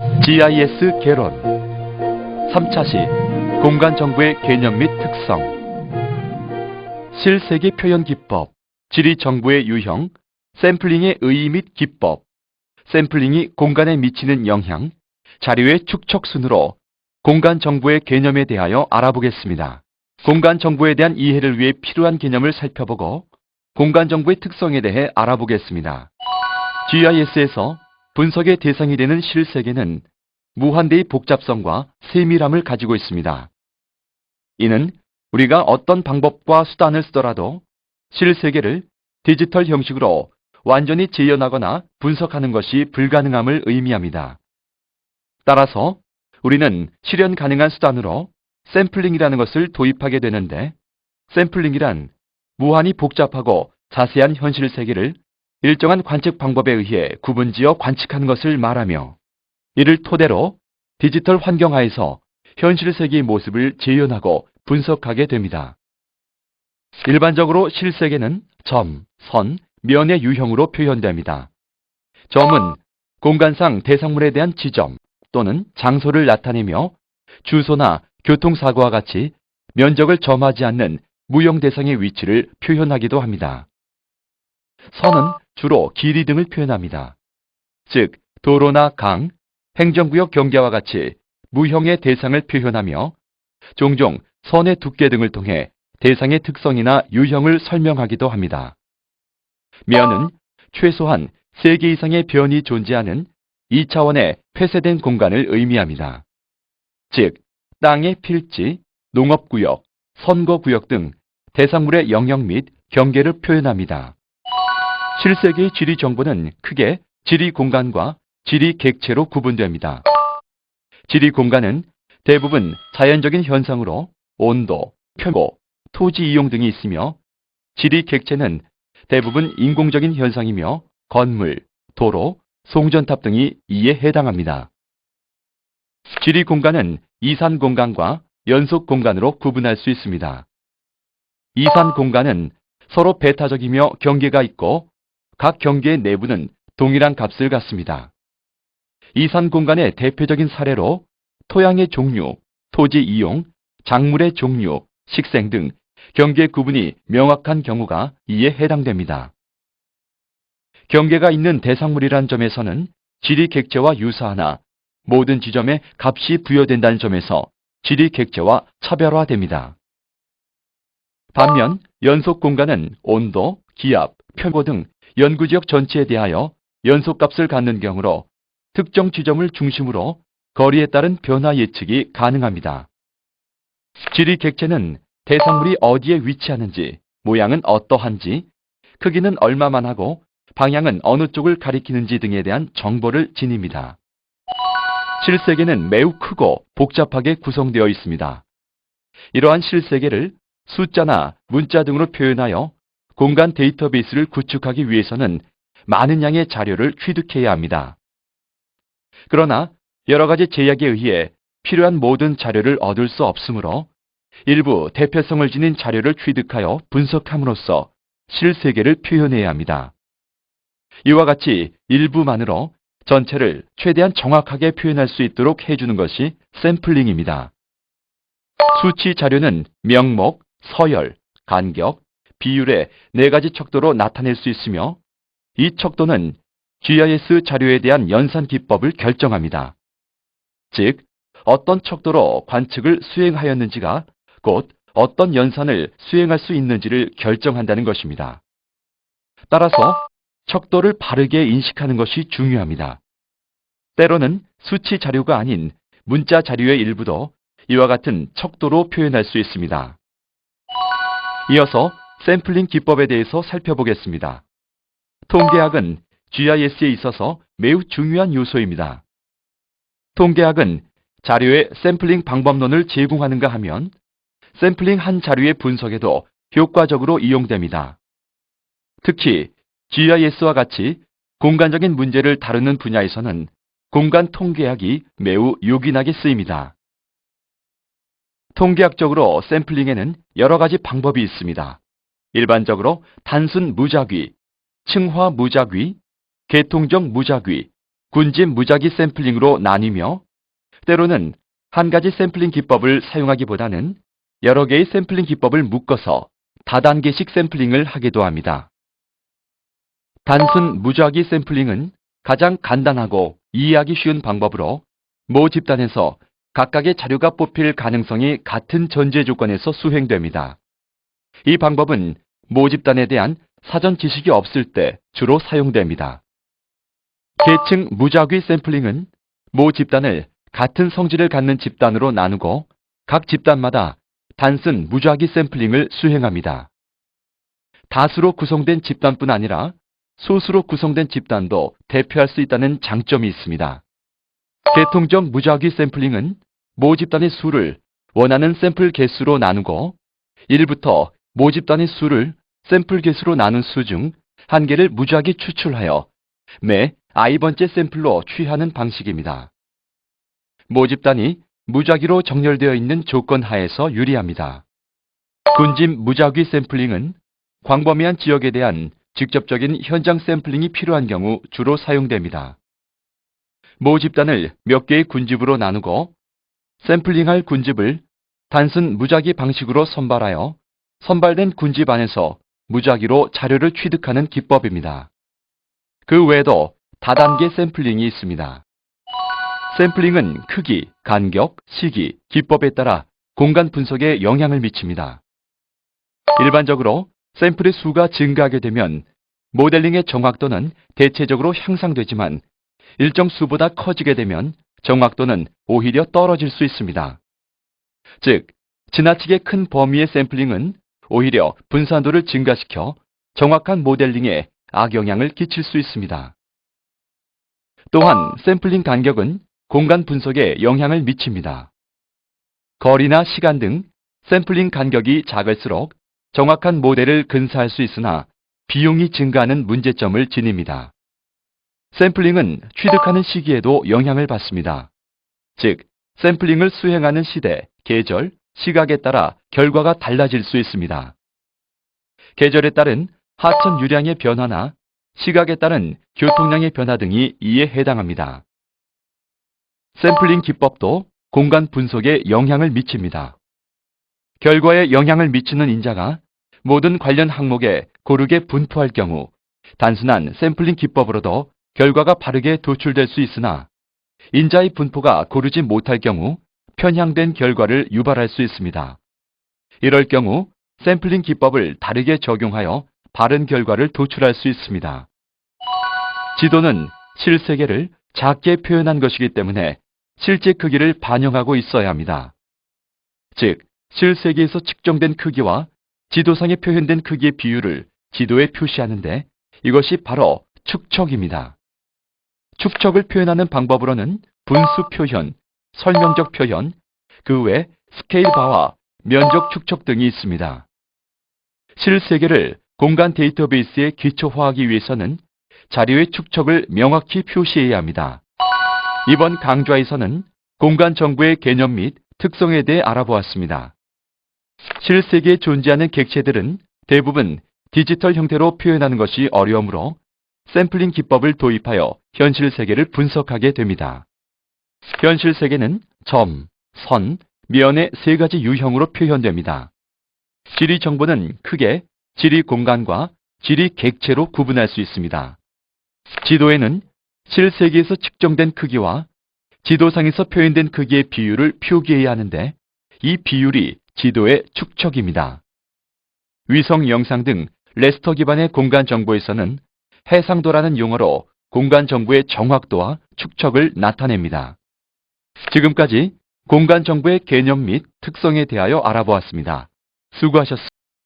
GIS 개론 3차 시 공간 정보의 개념 및 특성 실세계 표현 기법 지리 정보의 유형 샘플링의 의의 및 기법 샘플링이 공간에 미치는 영향 자료의 축적 순으로 공간 정보의 개념에 대하여 알아보겠습니다. 공간 정보에 대한 이해를 위해 필요한 개념을 살펴보고 공간 정보의 특성에 대해 알아보겠습니다. GIS에서 분석의 대상이 되는 실세계는 무한대의 복잡성과 세밀함을 가지고 있습니다. 이는 우리가 어떤 방법과 수단을 쓰더라도 실세계를 디지털 형식으로 완전히 재현하거나 분석하는 것이 불가능함을 의미합니다. 따라서 우리는 실현 가능한 수단으로 샘플링이라는 것을 도입하게 되는데 샘플링이란 무한히 복잡하고 자세한 현실 세계를 일정한 관측 방법에 의해 구분지어 관측하는 것을 말하며 이를 토대로 디지털 환경 하에서 현실 세계의 모습을 재현하고 분석하게 됩니다. 일반적으로 실세계는 점, 선, 면의 유형으로 표현됩니다. 점은 공간상 대상물에 대한 지점 또는 장소를 나타내며 주소나 교통사고와 같이 면적을 점하지 않는 무형 대상의 위치를 표현하기도 합니다. 선은 주로 길이 등을 표현합니다. 즉, 도로나 강, 행정구역 경계와 같이 무형의 대상을 표현하며 종종 선의 두께 등을 통해 대상의 특성이나 유형을 설명하기도 합니다. 면은 최소한 3개 이상의 변이 존재하는 2차원의 폐쇄된 공간을 의미합니다. 즉, 땅의 필지, 농업구역, 선거구역 등 대상물의 영역 및 경계를 표현합니다. 실세계의 지리 정보는 크게 지리 공간과 지리 객체로 구분됩니다. 지리 공간은 대부분 자연적인 현상으로 온도, 표고, 토지 이용 등이 있으며 지리 객체는 대부분 인공적인 현상이며 건물, 도로, 송전탑 등이 이에 해당합니다. 지리 공간은 이산 공간과 연속 공간으로 구분할 수 있습니다. 이산 공간은 서로 배타적이며 경계가 있고 각 경계의 내부는 동일한 값을 갖습니다. 이산 공간의 대표적인 사례로 토양의 종류, 토지 이용, 작물의 종류, 식생 등 경계 구분이 명확한 경우가 이에 해당됩니다. 경계가 있는 대상물이란 점에서는 지리 객체와 유사하나 모든 지점에 값이 부여된다는 점에서 지리 객체와 차별화됩니다. 반면 연속 공간은 온도, 기압, 편고 등 연구지역 전체에 대하여 연속값을 갖는 경우로 특정 지점을 중심으로 거리에 따른 변화 예측이 가능합니다. 지리 객체는 대상물이 어디에 위치하는지, 모양은 어떠한지, 크기는 얼마만 하고 방향은 어느 쪽을 가리키는지 등에 대한 정보를 지닙니다. 실세계는 매우 크고 복잡하게 구성되어 있습니다. 이러한 실세계를 숫자나 문자 등으로 표현하여 공간 데이터베이스를 구축하기 위해서는 많은 양의 자료를 취득해야 합니다. 그러나 여러 가지 제약에 의해 필요한 모든 자료를 얻을 수 없으므로 일부 대표성을 지닌 자료를 취득하여 분석함으로써 실세계를 표현해야 합니다. 이와 같이 일부만으로 전체를 최대한 정확하게 표현할 수 있도록 해주는 것이 샘플링입니다. 수치 자료는 명목, 서열, 간격, 비율의 네 가지 척도로 나타낼 수 있으며 이 척도는 GIS 자료에 대한 연산 기법을 결정합니다. 즉, 어떤 척도로 관측을 수행하였는지가 곧 어떤 연산을 수행할 수 있는지를 결정한다는 것입니다. 따라서 척도를 바르게 인식하는 것이 중요합니다. 때로는 수치 자료가 아닌 문자 자료의 일부도 이와 같은 척도로 표현할 수 있습니다. 이어서 샘플링 기법에 대해서 살펴보겠습니다. 통계학은 GIS에 있어서 매우 중요한 요소입니다. 통계학은 자료의 샘플링 방법론을 제공하는가 하면 샘플링 한 자료의 분석에도 효과적으로 이용됩니다. 특히 GIS와 같이 공간적인 문제를 다루는 분야에서는 공간 통계학이 매우 요긴하게 쓰입니다. 통계학적으로 샘플링에는 여러 가지 방법이 있습니다. 일반적으로 단순 무작위, 층화 무작위, 계통적 무작위, 군집 무작위 샘플링으로 나뉘며 때로는 한 가지 샘플링 기법을 사용하기보다는 여러 개의 샘플링 기법을 묶어서 다단계식 샘플링을 하기도 합니다. 단순 무작위 샘플링은 가장 간단하고 이해하기 쉬운 방법으로 모 집단에서 각각의 자료가 뽑힐 가능성이 같은 전제 조건에서 수행됩니다. 이 방법은 모 집단에 대한 사전 지식이 없을 때 주로 사용됩니다. 계층 무작위 샘플링은 모 집단을 같은 성질을 갖는 집단으로 나누고 각 집단마다 단순 무작위 샘플링을 수행합니다. 다수로 구성된 집단뿐 아니라 소수로 구성된 집단도 대표할 수 있다는 장점이 있습니다. 계통적 무작위 샘플링은 모 집단의 수를 원하는 샘플 개수로 나누고 1부터 모 집단의 수를 샘플 개수로 나눈 수 중 한 개를 무작위 추출하여 매 i번째 샘플로 취하는 방식입니다. 모 집단이 무작위로 정렬되어 있는 조건 하에서 유리합니다. 군집 무작위 샘플링은 광범위한 지역에 대한 직접적인 현장 샘플링이 필요한 경우 주로 사용됩니다. 모 집단을 몇 개의 군집으로 나누고 샘플링할 군집을 단순 무작위 방식으로 선발하여 선발된 군집 안에서 무작위로 자료를 취득하는 기법입니다. 그 외에도 다단계 샘플링이 있습니다. 샘플링은 크기, 간격, 시기, 기법에 따라 공간 분석에 영향을 미칩니다. 일반적으로 샘플의 수가 증가하게 되면 모델링의 정확도는 대체적으로 향상되지만 일정 수보다 커지게 되면 정확도는 오히려 떨어질 수 있습니다. 즉, 지나치게 큰 범위의 샘플링은 오히려 분산도를 증가시켜 정확한 모델링에 악영향을 끼칠 수 있습니다. 또한 샘플링 간격은 공간 분석에 영향을 미칩니다. 거리나 시간 등 샘플링 간격이 작을수록 정확한 모델을 근사할 수 있으나 비용이 증가하는 문제점을 지닙니다. 샘플링은 취득하는 시기에도 영향을 받습니다. 즉, 샘플링을 수행하는 시대, 계절, 시각에 따라 결과가 달라질 수 있습니다. 계절에 따른 하천 유량의 변화나 시각에 따른 교통량의 변화 등이 이에 해당합니다. 샘플링 기법도 공간 분석에 영향을 미칩니다. 결과에 영향을 미치는 인자가 모든 관련 항목에 고르게 분포할 경우 단순한 샘플링 기법으로도 결과가 바르게 도출될 수 있으나 인자의 분포가 고르지 못할 경우 편향된 결과를 유발할 수 있습니다. 이럴 경우 샘플링 기법을 다르게 적용하여 바른 결과를 도출할 수 있습니다. 지도는 실세계를 작게 표현한 것이기 때문에 실제 크기를 반영하고 있어야 합니다. 즉, 실세계에서 측정된 크기와 지도상에 표현된 크기의 비율을 지도에 표시하는데 이것이 바로 축척입니다. 축척을 표현하는 방법으로는 분수 표현, 설명적 표현, 그 외 스케일 바와 면적 축척 등이 있습니다. 실세계를 공간 데이터베이스에 기초화하기 위해서는 자료의 축척을 명확히 표시해야 합니다. 이번 강좌에서는 공간 정보의 개념 및 특성에 대해 알아보았습니다. 실세계에 존재하는 객체들은 대부분 디지털 형태로 표현하는 것이 어려우므로 샘플링 기법을 도입하여 현실 세계를 분석하게 됩니다. 현실 세계는 점, 선, 면의 세 가지 유형으로 표현됩니다. 지리 정보는 크게 지리 공간과 지리 객체로 구분할 수 있습니다. 지도에는 실세계에서 측정된 크기와 지도상에서 표현된 크기의 비율을 표기해야 하는데 이 비율이 지도의 축척입니다. 위성 영상 등 레스터 기반의 공간 정보에서는 해상도라는 용어로 공간 정보의 정확도와 축척을 나타냅니다. 지금까지 공간 정보의 개념 및 특성에 대하여 알아보았습니다. 수고하셨습니다.